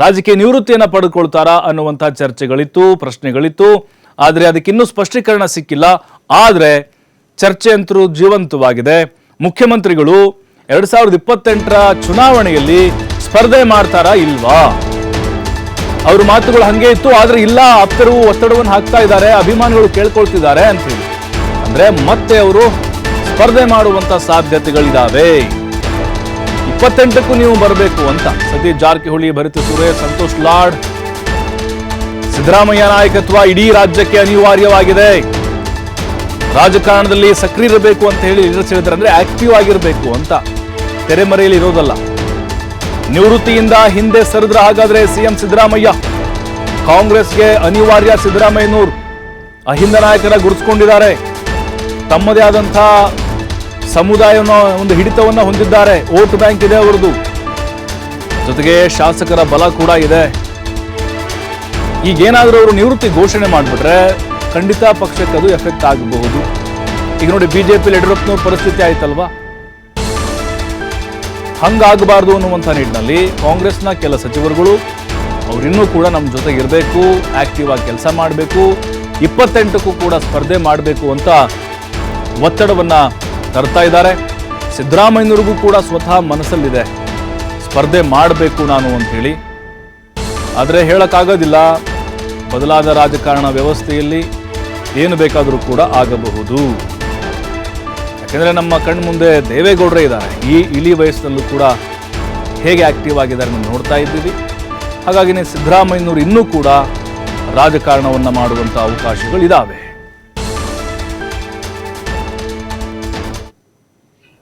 ರಾಜಕೀಯ ನಿವೃತ್ತಿಯನ್ನು ಪಡೆದುಕೊಳ್ತಾರಾ ಅನ್ನುವಂಥ ಚರ್ಚೆಗಳಿತ್ತು, ಪ್ರಶ್ನೆಗಳಿತ್ತು. ಆದರೆ ಅದಕ್ಕಿನ್ನೂ ಸ್ಪಷ್ಟೀಕರಣ ಸಿಕ್ಕಿಲ್ಲ. ಆದರೆ ಚರ್ಚೆ ಅಂತರೂ ಜೀವಂತವಾಗಿದೆ. ಮುಖ್ಯಮಂತ್ರಿಗಳು ಎರಡ್ ಸಾವಿರದ ಇಪ್ಪತ್ತೆಂಟರ ಚುನಾವಣೆಯಲ್ಲಿ ಸ್ಪರ್ಧೆ ಮಾಡ್ತಾರಾ ಇಲ್ವಾ? ಅವ್ರ ಮಾತುಗಳು ಹಂಗೆ ಇತ್ತು, ಆದ್ರೆ ಇಲ್ಲ ಆಪ್ತರು ಒತ್ತಡವನ್ನು ಹಾಕ್ತಾ ಇದ್ದಾರೆ, ಅಭಿಮಾನಿಗಳು ಕೇಳ್ಕೊಳ್ತಿದ್ದಾರೆ ಅಂತ ಹೇಳಿ ಅಂದ್ರೆ ಮತ್ತೆ ಅವರು ಸ್ಪರ್ಧೆ ಮಾಡುವಂತ ಸಾಧ್ಯತೆಗಳಿದಾವೆ. ಇಪ್ಪತ್ತೆಂಟಕ್ಕೂ ನೀವು ಬರಬೇಕು ಅಂತ. ಸತೀಶ್ ಜಾರಕಿಹೊಳಿ, ಭರಿತ ಸುರೇ ಸಂತೋಷ್ ಲಾಡ್. ಸಿದ್ದರಾಮಯ್ಯ ನಾಯಕತ್ವ ಇಡೀ ರಾಜ್ಯಕ್ಕೆ ಅನಿವಾರ್ಯವಾಗಿದೆ. ರಾಜಕಾರಣದಲ್ಲಿ ಸಕ್ರಿಯ ಇರಬೇಕು ಅಂತ ಹೇಳಿ ಲೀಡರ್ಸ್ ಹೇಳಿದ್ರೆ ಅಂದ್ರೆ ಆಕ್ಟಿವ್ ಆಗಿರಬೇಕು ಅಂತ. ತೆರೆಮರೆಯಲ್ಲಿ ಇರೋದಲ್ಲ. ನಿವೃತ್ತಿಯಿಂದ ಹಿಂದೆ ಸರಿದ್ರ ಹಾಗಾದ್ರೆ ಸಿಎಂ ಸಿದ್ದರಾಮಯ್ಯ. ಕಾಂಗ್ರೆಸ್ಗೆ ಅನಿವಾರ್ಯ ಸಿದ್ದರಾಮಯ್ಯನೂರು. ಅಹಿಂದ ನಾಯಕರ ಗುರುತಿಸಿಕೊಂಡಿದ್ದಾರೆ. ತಮ್ಮದೇ ಆದಂಥ ಸಮುದಾಯವನ್ನು ಒಂದು ಹಿಡಿತವನ್ನ ಹೊಂದಿದ್ದಾರೆ. ವೋಟ್ ಬ್ಯಾಂಕ್ ಇದೆ ಅವರದು ಜೊತೆಗೆ ಶಾಸಕರ ಬಲ ಕೂಡ ಇದೆ. ಈಗೇನಾದರೂ ಅವರು ನಿವೃತ್ತಿ ಘೋಷಣೆ ಮಾಡಿಬಿಟ್ರೆ ಖಂಡಿತ ಪಕ್ಷಕ್ಕೆ ಅದು ಎಫೆಕ್ಟ್ ಆಗಬಹುದು. ಈಗ ನೋಡಿ ಬಿಜೆಪಿ ಯಡಿಯೂರಪ್ಪನ ಪರಿಸ್ಥಿತಿ ಆಯ್ತಲ್ವಾ? ಹಂಗಾಗಬಾರ್ದು ಅನ್ನುವಂಥ ನಿಟ್ಟಿನಲ್ಲಿ ಕಾಂಗ್ರೆಸ್ನ ಕೆಲ ಸಚಿವರುಗಳು, ಅವರಿನ್ನೂ ಕೂಡ ನಮ್ಮ ಜೊತೆಗೆ ಇರಬೇಕು ಆಕ್ಟಿವ್ ಆಗಿ ಕೆಲಸ ಮಾಡಬೇಕು, ಇಪ್ಪತ್ತೆಂಟಕ್ಕೂ ಕೂಡ ಸ್ಪರ್ಧೆ ಮಾಡಬೇಕು ಅಂತ ಒತ್ತಡವನ್ನ ತರ್ತಾ ಇದ್ದಾರೆ. ಸಿದ್ದರಾಮಯ್ಯನವ್ರಿಗೂ ಕೂಡ ಸ್ವತಃ ಮನಸ್ಸಲ್ಲಿದೆ. ಸ್ಪರ್ಧೆ ಮಾಡಬೇಕು ನಾನು ಅಂತ ಹೇಳಿ. ಆದರೆ ಹೇಳೋಕ್ಕಾಗೋದಿಲ್ಲ. ಬದಲಾದ ರಾಜಕಾರಣ ವ್ಯವಸ್ಥೆಯಲ್ಲಿ ಏನು ಬೇಕಾದರೂ ಕೂಡ ಆಗಬಹುದು. ಯಾಕೆಂದರೆ ನಮ್ಮ ಕಣ್ಮುಂದೆ ದೇವೇಗೌಡರೇ ಇದ್ದಾರೆ. ಈ ಇಳಿ ವಯಸ್ಸಿನಲ್ಲೂ ಕೂಡ ಹೇಗೆ ಆಕ್ಟಿವ್ ಆಗಿದ್ದಾರೆ ನಾವು ನೋಡ್ತಾ ಇದ್ದೀವಿ. ಹಾಗಾಗಿನೇ ಸಿದ್ದರಾಮಯ್ಯನವರು ಇನ್ನೂ ಕೂಡ ರಾಜಕಾರಣವನ್ನು ಮಾಡುವಂಥ ಅವಕಾಶಗಳಿದ್ದಾವೆ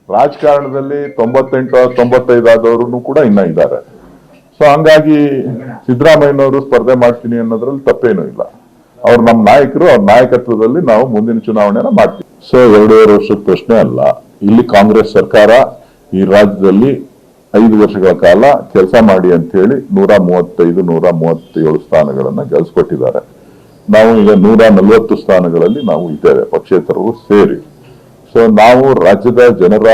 ರಾಜಕಾರಣದಲ್ಲಿ ತೊಂಬತ್ತೆಂಟು ತೊಂಬತ್ತೈದು ಆದವರು ಕೂಡ ಇನ್ನ ಇದ್ದಾರೆ. ಸೊ ಹಂಗಾಗಿ ಸಿದ್ದರಾಮಯ್ಯನವರು ಸ್ಪರ್ಧೆ ಮಾಡ್ತೀನಿ ಅನ್ನೋದ್ರಲ್ಲಿ ತಪ್ಪೇನು ಇಲ್ಲ. ಅವ್ರು ನಮ್ಮ ನಾಯಕರು, ಅವ್ರ ನಾಯಕತ್ವದಲ್ಲಿ ನಾವು ಮುಂದಿನ ಚುನಾವಣೆನ ಮಾಡ್ತೀವಿ. ಸೊ ಎರಡೂವರೆ ವರ್ಷದ ಪ್ರಶ್ನೆ ಅಲ್ಲ. ಇಲ್ಲಿ ಕಾಂಗ್ರೆಸ್ ಸರ್ಕಾರ ಈ ರಾಜ್ಯದಲ್ಲಿ ಐದು ವರ್ಷಗಳ ಕಾಲ ಕೆಲಸ ಮಾಡಿ ಅಂತ ಹೇಳಿ ನೂರ ಮೂವತ್ತೈದು, ನೂರ ಮೂವತ್ತೇಳು ಸ್ಥಾನಗಳನ್ನ ಗೆಲ್ಸ್ಕೊಟ್ಟಿದ್ದಾರೆ. ನಾವು ಈಗ ನೂರ ನಲವತ್ತು ಸ್ಥಾನಗಳಲ್ಲಿ ನಾವು ಇದ್ದೇವೆ, ಪಕ್ಷೇತರರು ಸೇರಿ. ಸೊ ನಾವು ರಾಜ್ಯದ ಜನರ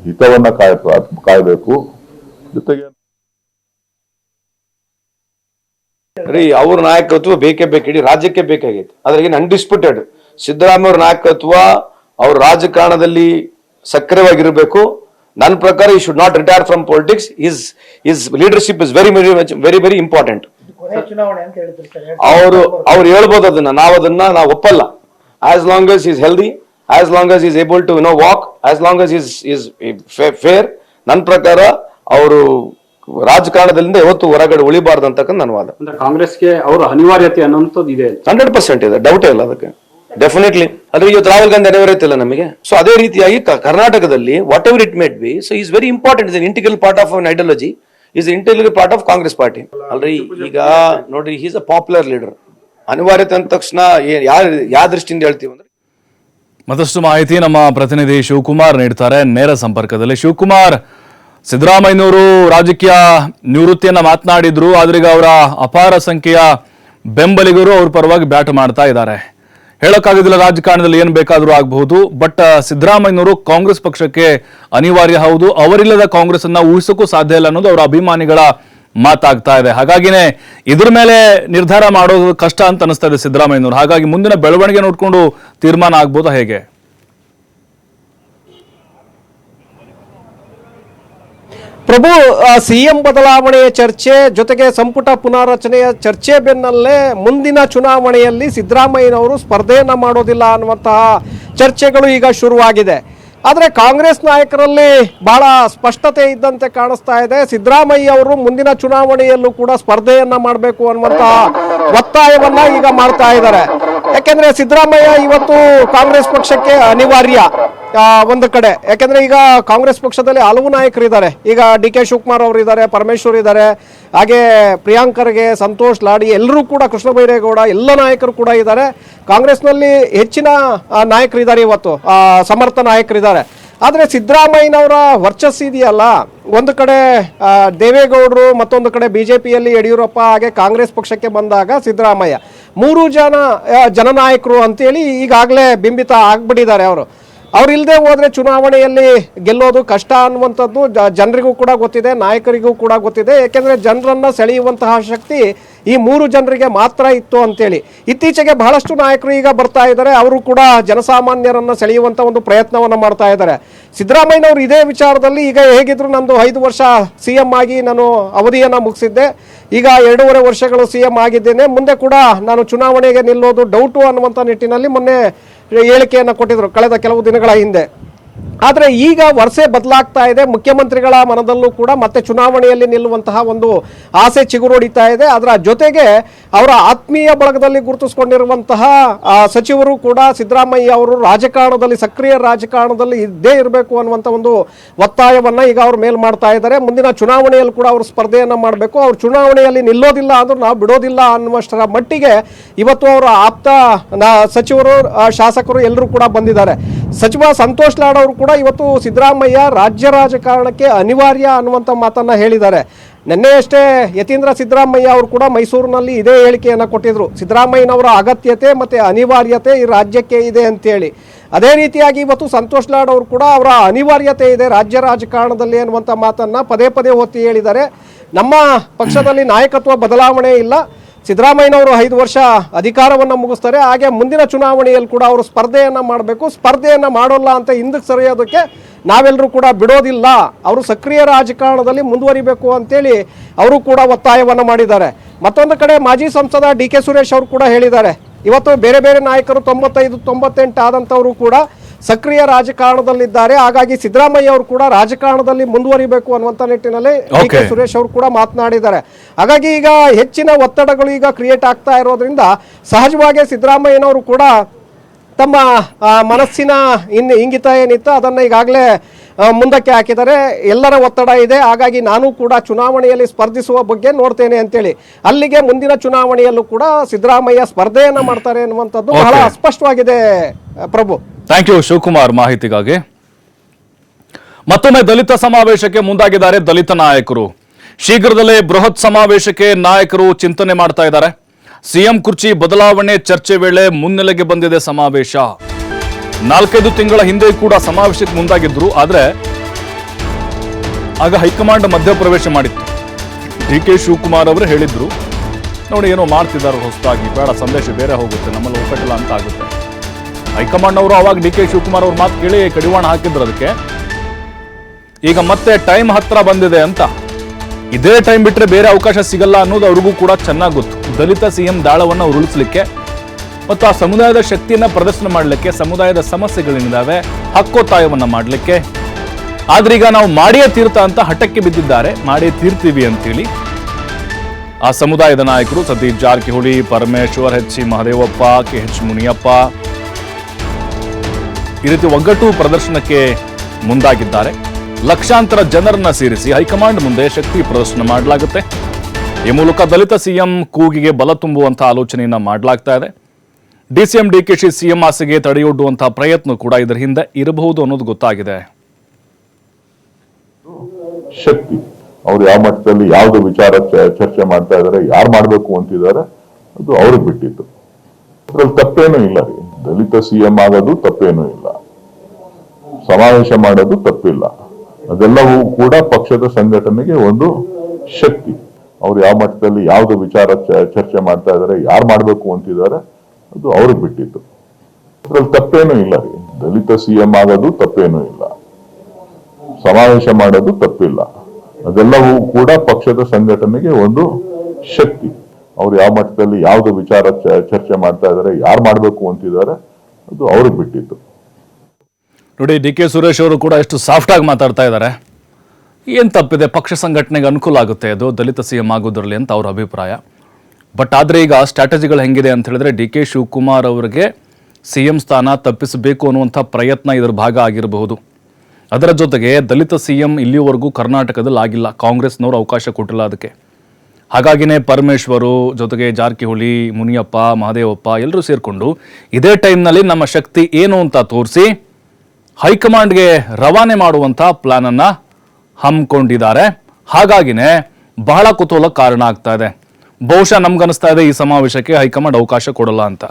ಹಿತವನ್ನ ಕಾಯ ಕಾಯಬೇಕು. ಜೊತೆಗೆ ರೀ ಅವ್ರ ನಾಯಕತ್ವ ಬೇಕೇ ಬೇಕು ಇಡೀ ರಾಜ್ಯಕ್ಕೆ ಬೇಕಾಗಿತ್ತು ಅದ್ರಾಗ ಅನ್ಡಿಸ್ಪ್ಯೂಟೆಡ್ ಸಿದ್ದರಾಮಯ್ಯ ಅವ್ರ ನಾಯಕತ್ವ ಅವ್ರ ರಾಜಕಾರಣದಲ್ಲಿ ಸಕ್ರಿಯವಾಗಿರಬೇಕು. ನನ್ನ ಪ್ರಕಾರ you should not retire from politics is is leadership is very very very very important ಕೊನೆ ಚುನಾವಣೆ ಅಂತ ಹೇಳಿದ್ರು ಸರ್. ಅವರು ಅವ್ರು ಹೇಳ್ಬೋದು ಅದನ್ನ. ನಾವು ಅದನ್ನ ನಾವು ಒಪ್ಪಲ್ಲ. As long as is healthy as long as is able to no walk as long as is is fair ನನ್ನ ಪ್ರಕಾರ ಅವರು ರಾಜಕಾರಣದಿಂದ ಯಾವತ್ತು ಹೊರಗಡೆ ಉಳಿಬಾರ್ದು ಅಂತಕ್ಕಂಥ ನನ್ನ ವಾದ. ಅಂದ್ರೆ ಕಾಂಗ್ರೆಸ್ಗೆ ಅವರ ಅನಿವಾರ್ಯತೆ ಅನ್ನೋಂಥದ್ದು ಇದೆ. ಹಂಡ್ರೆಡ್ ಪರ್ಸೆಂಟ್ ಇದೆ ಡೌಟೇ ಇಲ್ಲ ಅದಕ್ಕೆ. ಡೆಫಿನೆಟ್ಲಿ ಅದ್ರ ಇವತ್ತು ರಾಹುಲ್ ಗಾಂಧಿ ಅನಿವಾರ್ಯತೆ ಇಲ್ಲ ನಮಗೆ. ಸೊ ಅದೇ ರೀತಿಯಾಗಿ ಕರ್ನಾಟಕದಲ್ಲಿ whatever it may be so is very important is integral part of an ideology is integral part of Congress party ಅಲ್ರಿ ಈಗ ನೋಡ್ರಿ ಈಸ್ ಅ ಪಾಪ್ಯುಲರ್ ಲೀಡರ್ ಅನಿವಾರ್ಯತೆ ಅಂದ ತಕ್ಷಣ ಯಾವ ಯಾವ ದೃಷ್ಟಿಯಿಂದ ಹೇಳ್ತೀವಿ ಅಂದ್ರೆ ಮತ್ತಷ್ಟು ಮಾಹಿತಿ ನಮ್ಮ ಪ್ರತಿನಿಧಿ ಶಿವಕುಮಾರ್ ನೀಡ್ತಾರೆ ನೇರ ಸಂಪರ್ಕದಲ್ಲಿ. ಶಿವಕುಮಾರ್, ಸಿದ್ದರಾಮಯ್ಯನವರು ರಾಜಕೀಯ ನಿವೃತ್ತಿಯನ್ನ ಮಾತನಾಡಿದ್ರು ಆದ್ರೀಗ ಅವರ ಅಪಾರ ಸಂಖ್ಯೆಯ ಬೆಂಬಲಿಗರು ಅವ್ರ ಪರವಾಗಿ ಬ್ಯಾಟ್ ಮಾಡ್ತಾ ಇದ್ದಾರೆ. ಹೇಳೋಕ್ಕಾಗೋದಿಲ್ಲ ರಾಜಕಾರಣದಲ್ಲಿ ಏನು ಬೇಕಾದರೂ ಆಗಬಹುದು, ಬಟ್ ಸಿದ್ದರಾಮಯ್ಯನವರು ಕಾಂಗ್ರೆಸ್ ಪಕ್ಷಕ್ಕೆ ಅನಿವಾರ್ಯ ಹೌದು. ಅವರಿಲ್ಲದ ಕಾಂಗ್ರೆಸ್ ಅನ್ನ ಊಹಿಸೋಕ್ಕೂ ಸಾಧ್ಯ ಇಲ್ಲ ಅನ್ನೋದು ಅವರ ಅಭಿಮಾನಿಗಳ ಮಾತಾಗ್ತಾ ಇದೆ. ಹಾಗಾಗಿನೇ ಇದ್ರ ಮೇಲೆ ನಿರ್ಧಾರ ಮಾಡೋದು ಕಷ್ಟ ಅಂತ ಅನಿಸ್ತಾ ಇದೆ ಸಿದ್ದರಾಮಯ್ಯನವರು. ಹಾಗಾಗಿ ಮುಂದಿನ ಬೆಳವಣಿಗೆ ನೋಡಿಕೊಂಡು ತೀರ್ಮಾನ ಆಗ್ಬೋದಾ ಹೇಗೆ? ಪ್ರಭು ಸಿಎಂ ಬದಲಾವಣೆಯ ಚರ್ಚೆ ಜೊತೆಗೆ ಸಂಪುಟ ಪುನಾರಚನೆಯ ಚರ್ಚೆ ಬೆನ್ನಲ್ಲೇ ಮುಂದಿನ ಚುನಾವಣೆಯಲ್ಲಿ ಸಿದ್ದರಾಮಯ್ಯನವರು ಸ್ಪರ್ಧೆಯನ್ನ ಮಾಡೋದಿಲ್ಲ ಅನ್ನುವಂತಹ ಚರ್ಚೆಗಳು ಈಗ ಶುರುವಾಗಿದೆ. ಆದರೆ ಕಾಂಗ್ರೆಸ್ ನಾಯಕರಲ್ಲಿ ಬಹಳ ಸ್ಪಷ್ಟತೆ ಇದ್ದಂತೆ ಕಾಣಿಸ್ತಾ ಇದೆ. ಸಿದ್ದರಾಮಯ್ಯ ಅವರು ಮುಂದಿನ ಚುನಾವಣೆಯಲ್ಲೂ ಕೂಡ ಸ್ಪರ್ಧೆಯನ್ನ ಮಾಡಬೇಕು ಅನ್ನುವಂತಹ ಒತ್ತಾಯವನ್ನ ಈಗ ಮಾಡ್ತಾ ಇದ್ದಾರೆ. ಯಾಕೆಂದ್ರೆ ಸಿದ್ದರಾಮಯ್ಯ ಇವತ್ತು ಕಾಂಗ್ರೆಸ್ ಪಕ್ಷಕ್ಕೆ ಅನಿವಾರ್ಯ. ಒಂದು ಕಡೆ. ಯಾಕೆಂದ್ರೆ ಈಗ ಕಾಂಗ್ರೆಸ್ ಪಕ್ಷದಲ್ಲಿ ಹಲವು ನಾಯಕರು ಇದ್ದಾರೆ ಈಗ ಡಿ ಕೆ ಶಿವಕುಮಾರ್ ಅವರು ಇದ್ದಾರೆ ಪರಮೇಶ್ವರ್ ಇದ್ದಾರೆ ಹಾಗೆ ಪ್ರಿಯಾಂಕರ್ಗೆ ಸಂತೋಷ್ ಲಾಡಿ ಎಲ್ಲರೂ ಕೂಡ ಕೃಷ್ಣ ಬೈರೇಗೌಡ ಎಲ್ಲ ನಾಯಕರು ಕೂಡ ಇದ್ದಾರೆ. ಕಾಂಗ್ರೆಸ್ನಲ್ಲಿ ಹೆಚ್ಚಿನ ಆ, ನಾಯಕರು ಇದ್ದಾರೆ ಇವತ್ತು ಸಮರ್ಥ ನಾಯಕರಿದ್ದಾರೆ. ಆದರೆ ಸಿದ್ದರಾಮಯ್ಯನವರ ವರ್ಚಸ್ಸು ಇದೆಯಲ್ಲ? ಒಂದು ಕಡೆ ದೇವೇಗೌಡರು ಮತ್ತೊಂದು ಕಡೆ ಬಿ ಜೆ ಪಿಯಲ್ಲಿ ಯಡಿಯೂರಪ್ಪ ಹಾಗೆ ಕಾಂಗ್ರೆಸ್ ಪಕ್ಷಕ್ಕೆ ಬಂದಾಗ ಸಿದ್ದರಾಮಯ್ಯ. ಮೂರು ಜನ ಜನನಾಯಕರು ಅಂತೇಳಿ ಈಗಾಗಲೇ ಬಿಂಬಿತ ಆಗ್ಬಿಟ್ಟಿದ್ದಾರೆ ಅವರು. ಅವ್ರು ಹೋದರೆ ಚುನಾವಣೆಯಲ್ಲಿ ಗೆಲ್ಲೋದು ಕಷ್ಟ ಅನ್ನುವಂಥದ್ದು ಜನರಿಗೂ ಕೂಡ ಗೊತ್ತಿದೆ, ನಾಯಕರಿಗೂ ಕೂಡ ಗೊತ್ತಿದೆ. ಯಾಕೆಂದ್ರೆ ಜನರನ್ನು ಸೆಳೆಯುವಂತಹ ಶಕ್ತಿ ಈ ಮೂರು ಜನರಿಗೆ ಮಾತ್ರ ಇತ್ತು ಅಂತೇಳಿ. ಇತ್ತೀಚೆಗೆ ಬಹಳಷ್ಟು ನಾಯಕರು ಈಗ ಬರ್ತಾ ಇದ್ದಾರೆ. ಅವರು ಕೂಡ ಜನಸಾಮಾನ್ಯರನ್ನ ಸೆಳೆಯುವಂತ ಒಂದು ಪ್ರಯತ್ನವನ್ನ ಮಾಡ್ತಾ ಇದ್ದಾರೆ. ಸಿದ್ದರಾಮಯ್ಯನವರು ಇದೇ ವಿಚಾರದಲ್ಲಿ ಈಗ ಹೇಗಿದ್ರು ನಂದು ಐದು ವರ್ಷ ಸಿ ಎಂ ಆಗಿ ನಾನು ಅವಧಿಯನ್ನು ಮುಗಿಸಿದ್ದೆ. ಈಗ ಎರಡೂವರೆ ವರ್ಷಗಳು ಸಿ ಎಂ ಆಗಿದ್ದೇನೆ. ಮುಂದೆ ಕೂಡ ನಾನು ಚುನಾವಣೆಗೆ ನಿಲ್ಲೋದು ಡೌಟು ಅನ್ನುವಂಥ ನಿಟ್ಟಿನಲ್ಲಿ ಮೊನ್ನೆ ಹೇಳಿಕೆಯನ್ನು ಕೊಟ್ಟಿದ್ರು. ಕಳೆದ ಕೆಲವು ದಿನಗಳ ಹಿಂದೆ. ಆದರೆ ಈಗ ವರ್ಷೆ ಬದಲಾಗ್ತಾ ಇದೆ. ಮುಖ್ಯಮಂತ್ರಿಗಳ ಮನದಲ್ಲೂ ಕೂಡ ಮತ್ತೆ ಚುನಾವಣೆಯಲ್ಲಿ ನಿಲ್ಲುವಂತಹ ಒಂದು ಆಸೆ ಚಿಗುರೊಡಿತಾ ಇದೆ. ಅದರ ಜೊತೆಗೆ ಅವರ ಆತ್ಮೀಯ ಬಳಗದಲ್ಲಿ ಗುರುತಿಸಿಕೊಂಡಿರುವಂತಹ ಸಚಿವರು ಕೂಡ ಸಿದ್ದರಾಮಯ್ಯ ಅವರು ರಾಜಕಾರಣದಲ್ಲಿ, ಸಕ್ರಿಯ ರಾಜಕಾರಣದಲ್ಲಿ ಇದ್ದೇ ಇರಬೇಕು ಅನ್ನುವಂಥ ಒಂದು ಒತ್ತಾಯವನ್ನು ಈಗ ಅವರು ಮೇಲ್ ಮಾಡ್ತಾ ಇದ್ದಾರೆ. ಮುಂದಿನ ಚುನಾವಣೆಯಲ್ಲಿ ಕೂಡ ಅವರು ಸ್ಪರ್ಧೆಯನ್ನು ಮಾಡಬೇಕು. ಅವರು ಚುನಾವಣೆಯಲ್ಲಿ ನಿಲ್ಲೋದಿಲ್ಲ ಅಂದರೂ ನಾವು ಬಿಡೋದಿಲ್ಲ ಅನ್ನುವಷ್ಟರ ಮಟ್ಟಿಗೆ ಇವತ್ತು ಅವರ ಆಪ್ತ ಸಚಿವರು ಶಾಸಕರು ಎಲ್ಲರೂ ಕೂಡ ಬಂದಿದ್ದಾರೆ. ಸಚಿವ ಸಂತೋಷ್ ಲಾಡ್ ಅವರು ಕೂಡ ಇವತ್ತು ಸಿದ್ದರಾಮಯ್ಯ ರಾಜ್ಯ ರಾಜಕಾರಣಕ್ಕೆ ಅನಿವಾರ್ಯ ಅನ್ನುವಂಥ ಮಾತನ್ನ ಹೇಳಿದ್ದಾರೆ. ನಿನ್ನೆಯಷ್ಟೇ ಯತೀಂದ್ರ ಸಿದ್ದರಾಮಯ್ಯ ಅವರು ಕೂಡ ಮೈಸೂರಿನಲ್ಲಿ ಇದೇ ಹೇಳಿಕೆಯನ್ನು ಕೊಟ್ಟಿದ್ರು. ಸಿದ್ದರಾಮಯ್ಯನವರ ಅಗತ್ಯತೆ ಮತ್ತೆ ಅನಿವಾರ್ಯತೆ ಈ ರಾಜ್ಯಕ್ಕೆ ಇದೆ ಅಂತೇಳಿ. ಅದೇ ರೀತಿಯಾಗಿ ಇವತ್ತು ಸಂತೋಷ್ ಲಾಡ್ ಅವರು ಕೂಡ ಅವರ ಅನಿವಾರ್ಯತೆ ಇದೆ ರಾಜ್ಯ ರಾಜಕಾರಣದಲ್ಲಿ ಅನ್ನುವಂಥ ಮಾತನ್ನ ಪದೇ ಪದೇ ಒತ್ತಿ ಹೇಳಿದ್ದಾರೆ. ನಮ್ಮ ಪಕ್ಷದಲ್ಲಿ ನಾಯಕತ್ವ ಬದಲಾವಣೆ ಇಲ್ಲ. ಸಿದ್ದರಾಮಯ್ಯನವರು ಐದು ವರ್ಷ ಅಧಿಕಾರವನ್ನು ಮುಗಿಸ್ತಾರೆ. ಹಾಗೆ ಮುಂದಿನ ಚುನಾವಣೆಯಲ್ಲಿ ಕೂಡ ಅವರು ಸ್ಪರ್ಧೆಯನ್ನು ಮಾಡಬೇಕು. ಸ್ಪರ್ಧೆಯನ್ನು ಮಾಡೋಲ್ಲ ಅಂತ ಹಿಂದಕ್ಕೆ ಸರಿಯೋದಕ್ಕೆ ನಾವೆಲ್ಲರೂ ಕೂಡ ಬಿಡೋದಿಲ್ಲ. ಅವರು ಸಕ್ರಿಯ ರಾಜಕಾರಣದಲ್ಲಿ ಮುಂದುವರಿಬೇಕು ಅಂತೇಳಿ ಅವರು ಕೂಡ ಒತ್ತಾಯವನ್ನು ಮಾಡಿದ್ದಾರೆ. ಮತ್ತೊಂದು ಕಡೆ ಮಾಜಿ ಸಂಸದ ಡಿ ಕೆ ಸುರೇಶ್ ಅವರು ಕೂಡ ಹೇಳಿದ್ದಾರೆ. ಇವತ್ತು ಬೇರೆ ಬೇರೆ ನಾಯಕರು ತೊಂಬತ್ತೈದು ತೊಂಬತ್ತೆಂಟು ಆದಂಥವರು ಕೂಡ ಸಕ್ರಿಯ ರಾಜಕಾರಣದಲ್ಲಿದ್ದಾರೆ. ಹಾಗಾಗಿ ಸಿದ್ದರಾಮಯ್ಯ ಅವರು ಕೂಡ ರಾಜಕಾರಣದಲ್ಲಿ ಮುಂದುವರಿಬೇಕು ಅನ್ನುವಂಥ ನಿಟ್ಟಿನಲ್ಲಿ ಡಿ ಕೆ ಸುರೇಶ್ ಅವರು ಕೂಡ ಮಾತನಾಡಿದ್ದಾರೆ. ಹಾಗಾಗಿ ಈಗ ಹೆಚ್ಚಿನ ಒತ್ತಡಗಳು ಈಗ ಕ್ರಿಯೇಟ್ ಆಗ್ತಾ ಇರೋದ್ರಿಂದ ಸಹಜವಾಗಿ ಸಿದ್ದರಾಮಯ್ಯನವರು ಕೂಡ ತಮ್ಮ ಮನಸ್ಸಿನ ಇನ್ನು ಇಂಗಿತ ಏನಿತ್ತು ಅದನ್ನು ಈಗಾಗಲೇ ಮುಂದಕ್ಕೆ ಹಾಕಿದರೆ ಎಲ್ಲರ ಒತ್ತಡ ಇದೆ. ಹಾಗಾಗಿ ನಾನು ಕೂಡ ಚುನಾವಣೆಯಲ್ಲಿ ಸ್ಪರ್ಧಿಸುವ ಬಗ್ಗೆ ನೋಡ್ತೇನೆ ಅಂತೇಳಿ. ಅಲ್ಲಿಗೆ ಮುಂದಿನ ಚುನಾವಣೆಯಲ್ಲೂ ಕೂಡ ಸಿದ್ದರಾಮಯ್ಯ ಸ್ಪರ್ಧೆಯನ್ನು ಮಾಡ್ತಾರೆ ಅನ್ನುವಂಥದ್ದು ಬಹಳ ಅಸ್ಪಷ್ಟವಾಗಿದೆ ಸ್ಪಷ್ಟವಾಗಿದೆ ಪ್ರಭು. ಥ್ಯಾಂಕ್ ಯು ಶಿವಕುಮಾರ್ ಮಾಹಿತಿಗಾಗಿ. ಮತ್ತೊಮ್ಮೆ ದಲಿತ ಸಮಾವೇಶಕ್ಕೆ ಮುಂದಾಗಿದ್ದಾರೆ ದಲಿತ ನಾಯಕರು. ಶೀಘ್ರದಲ್ಲೇ ಬೃಹತ್ ಸಮಾವೇಶಕ್ಕೆ ನಾಯಕರು ಚಿಂತನೆ ಮಾಡ್ತಾ ಇದ್ದಾರೆ. ಸಿಎಂ ಕುರ್ಚಿ ಬದಲಾವಣೆ ಚರ್ಚೆ ವೇಳೆ ಮುನ್ನೆಲೆಗೆ ಬಂದಿದೆ ಸಮಾವೇಶ. ನಾಲ್ಕೈದು ತಿಂಗಳ ಹಿಂದೆ ಕೂಡ ಸಮಾವೇಶಕ್ಕೆ ಮುಂದಾಗಿದ್ರು, ಆದ್ರೆ ಆಗ ಹೈಕಮಾಂಡ್ ಮಧ್ಯಪ್ರವೇಶ ಮಾಡಿತ್ತು. ಡಿ ಕೆ ಶಿವಕುಮಾರ್ ಅವರು ಹೇಳಿದ್ರು, ನೋಡಿ ಏನೋ ಮಾಡ್ತಿದ್ದಾರೆ ಹೊಸದಾಗಿ, ಬೇಡ, ಸಂದೇಶ ಬೇರೆ ಹೋಗುತ್ತೆ, ನಮ್ಮಲ್ಲಿ ಒಪ್ಪಟ್ಟಿಲ್ಲ ಅಂತ ಆಗುತ್ತೆ. ಹೈಕಮಾಂಡ್ ಅವರು ಅವಾಗ ಡಿ ಕೆ ಶಿವಕುಮಾರ್ ಅವ್ರ ಮಾತು ಕೇಳಿ ಕಡಿವಾಣ ಹಾಕಿದ್ರು ಅದಕ್ಕೆ. ಈಗ ಮತ್ತೆ ಟೈಮ್ ಹತ್ರ ಬಂದಿದೆ ಅಂತ. ಇದೇ ಟೈಮ್ ಬಿಟ್ರೆ ಬೇರೆ ಅವಕಾಶ ಸಿಗಲ್ಲ ಅನ್ನೋದು ಅವ್ರಿಗೂ ಕೂಡ ಚೆನ್ನಾಗಿ ಗೊತ್ತು. ದಲಿತ ಸಿಎಂ ದಾಳವನ್ನ ಉರುಳಿಸಲಿಕ್ಕೆ ಮತ್ತು ಆ ಸಮುದಾಯದ ಶಕ್ತಿಯನ್ನ ಪ್ರದರ್ಶನ ಮಾಡಲಿಕ್ಕೆ, ಸಮುದಾಯದ ಸಮಸ್ಯೆಗಳೇನಿದಾವೆ ಹಕ್ಕೊತ್ತಾಯವನ್ನ ಮಾಡಲಿಕ್ಕೆ. ಆದ್ರೆ ಈಗ ನಾವು ಮಾಡಿಯೇ ತೀರ್ಥ ಅಂತ ಹಠಕ್ಕೆ ಬಿದ್ದಿದ್ದಾರೆ. ಮಾಡಿಯೇ ತೀರ್ತೀವಿ ಅಂತೇಳಿ. ಆ ಸಮುದಾಯದ ನಾಯಕರು Satish Jarkiholi, Parameshwar, H C Mahadevappa, K H Muniyappa ಈ ರೀತಿ ಒಗ್ಗಟ್ಟು ಪ್ರದರ್ಶನಕ್ಕೆ ಮುಂದಾಗಿದ್ದಾರೆ. ಲಕ್ಷಾಂತರ ಜನರನ್ನ ಸೇರಿಸಿ ಹೈಕಮಾಂಡ್ ಮುಂದೆ ಶಕ್ತಿ ಪ್ರದರ್ಶನ ಮಾಡಲಾಗುತ್ತೆ. ಈ ಮೂಲಕ ದಲಿತ ಸಿಎಂ ಕೂಗಿಗೆ ಬಲ ತುಂಬುವಂತಹ ಆಲೋಚನೆಯನ್ನ ಮಾಡಲಾಗ್ತಾ ಇದೆ. ಡಿಸಿಎಂ ಡಿಕೆಶಿ ಸಿಎಂ ಆಸೆಗೆ ತಡೆಯೊಡ್ಡುವಂತಹ ಪ್ರಯತ್ನ ಕೂಡ ಇದರ ಹಿಂದೆ ಇರಬಹುದು ಅನ್ನೋದು ಗೊತ್ತಾಗಿದೆ. ಶಕ್ತಿ. ಅವ್ರು ಯಾವ ಮಟ್ಟದಲ್ಲಿ ಯಾವ್ದು ವಿಚಾರ ಚರ್ಚೆ ಮಾಡ್ತಾ ಇದಾರೆ, ಯಾರು ಮಾಡ್ಬೇಕು ಅಂತಿದ್ದಾರೆ ಅದು ಅವ್ರಿಗೆ ಬಿಟ್ಟಿದ್ದು ಅದ್ರಲ್ಲಿ ತಪ್ಪೇನೂ ಇಲ್ಲ ರೀ. ದಲಿತ ಸಿಎಂ ಆಗೋದು ತಪ್ಪೇನೂ ಇಲ್ಲ. ಸಮಾವೇಶ ಮಾಡೋದು ತಪ್ಪಿಲ್ಲ. ಅದೆಲ್ಲವೂ ಕೂಡ ಪಕ್ಷದ ಸಂಘಟನೆಗೆ ಒಂದು ಶಕ್ತಿ. ಅವ್ರು ಯಾವ ಮಟ್ಟದಲ್ಲಿ ಯಾವ್ದು ವಿಚಾರ ಚರ್ಚೆ ಮಾಡ್ತಾ ಇದ್ದಾರೆ ಯಾರು ಮಾಡಬೇಕು ಅಂತಿದ್ದಾರೆ, ಅದು ಅವ್ರಿಗೆ ಬಿಟ್ಟಿತ್ತು ಅದ್ರಲ್ಲಿ ತಪ್ಪೇನೂ ಇಲ್ಲ ರೀ. ದಲಿತ ಸಿಎಂ ಆಗೋದು ತಪ್ಪೇನೂ ಇಲ್ಲ. ಸಮಾವೇಶ ಮಾಡೋದು ತಪ್ಪಿಲ್ಲ. ಅದೆಲ್ಲವೂ ಕೂಡ ಪಕ್ಷದ ಸಂಘಟನೆಗೆ ಒಂದು ಶಕ್ತಿ. ಅವ್ರು ಯಾವ ಮಟ್ಟದಲ್ಲಿ ಯಾವ್ದು ವಿಚಾರ ಚರ್ಚೆ ಮಾಡ್ತಾ ಇದ್ದಾರೆ ಯಾರು ಮಾಡ್ಬೇಕು ಅಂತಿದ್ದಾರೆ, ಅದು ಅವ್ರಿಗೆ ಬಿಟ್ಟಿದ್ದು ನೋಡಿ ಡಿ ಕೆ ಸುರೇಶ್ ಅವರು ಕೂಡ ಎಷ್ಟು ಸಾಫ್ಟ್ ಆಗಿ ಮಾತಾಡ್ತಾ ಇದ್ದಾರೆ ಏನು ತಪ್ಪಿದೆ? ಪಕ್ಷ ಸಂಘಟನೆಗೆ ಅನುಕೂಲ ಆಗುತ್ತೆ ಅದು, ದಲಿತ ಸಿ ಎಂ ಆಗೋದ್ರಲ್ಲಿ ಅಂತ ಅವ್ರ ಅಭಿಪ್ರಾಯ. ಬಟ್ ಆದರೆ ಈಗ ಸ್ಟ್ರಾಟಜಿಗಳು ಹೆಂಗಿದೆ ಅಂತ ಹೇಳಿದ್ರೆ ಡಿ ಕೆ ಶಿವಕುಮಾರ್ ಅವರಿಗೆ ಸಿ ಎಂ ಸ್ಥಾನ ತಪ್ಪಿಸಬೇಕು ಅನ್ನುವಂಥ ಪ್ರಯತ್ನ ಇದರ ಭಾಗ ಆಗಿರಬಹುದು. ಅದರ ಜೊತೆಗೆ ದಲಿತ ಸಿ ಎಂ ಇಲ್ಲಿಯವರೆಗೂ ಕರ್ನಾಟಕದಲ್ಲಿ ಆಗಿಲ್ಲ ಕಾಂಗ್ರೆಸ್ನವರು ಅವಕಾಶ ಕೊಟ್ಟಿಲ್ಲ ಅದಕ್ಕೆ. ಹಾಗಾಗಿನೇ ಪರಮೇಶ್ವರು ಜೊತೆಗೆ ಜಾರಕಿಹೊಳಿ, ಮುನಿಯಪ್ಪ, ಮಹದೇವಪ್ಪ ಎಲ್ಲರೂ ಸೇರಿಕೊಂಡು ಇದೇ ಟೈಮ್ನಲ್ಲಿ ನಮ್ಮ ಶಕ್ತಿ ಏನು ಅಂತ ತೋರಿಸಿ ಹೈಕಮಾಂಡ್ಗೆ ರವಾನೆ ಮಾಡುವಂಥ ಪ್ಲಾನನ್ನು ಹಮ್ಮಿಕೊಂಡಿದ್ದಾರೆ. ಹಾಗಾಗಿನೇ ಬಹಳ ಕುತೂಹಲ ಕಾರಣ ಆಗ್ತಾ ಇದೆ. ಬಹುಶಃ ನಮ್ಗನಿಸ್ತಾ ಇದೆ ಈ ಸಮಾವೇಶಕ್ಕೆ ಹೈಕಮಾಂಡ್ ಅವಕಾಶ ಕೊಡಲ್ಲ ಅಂತ.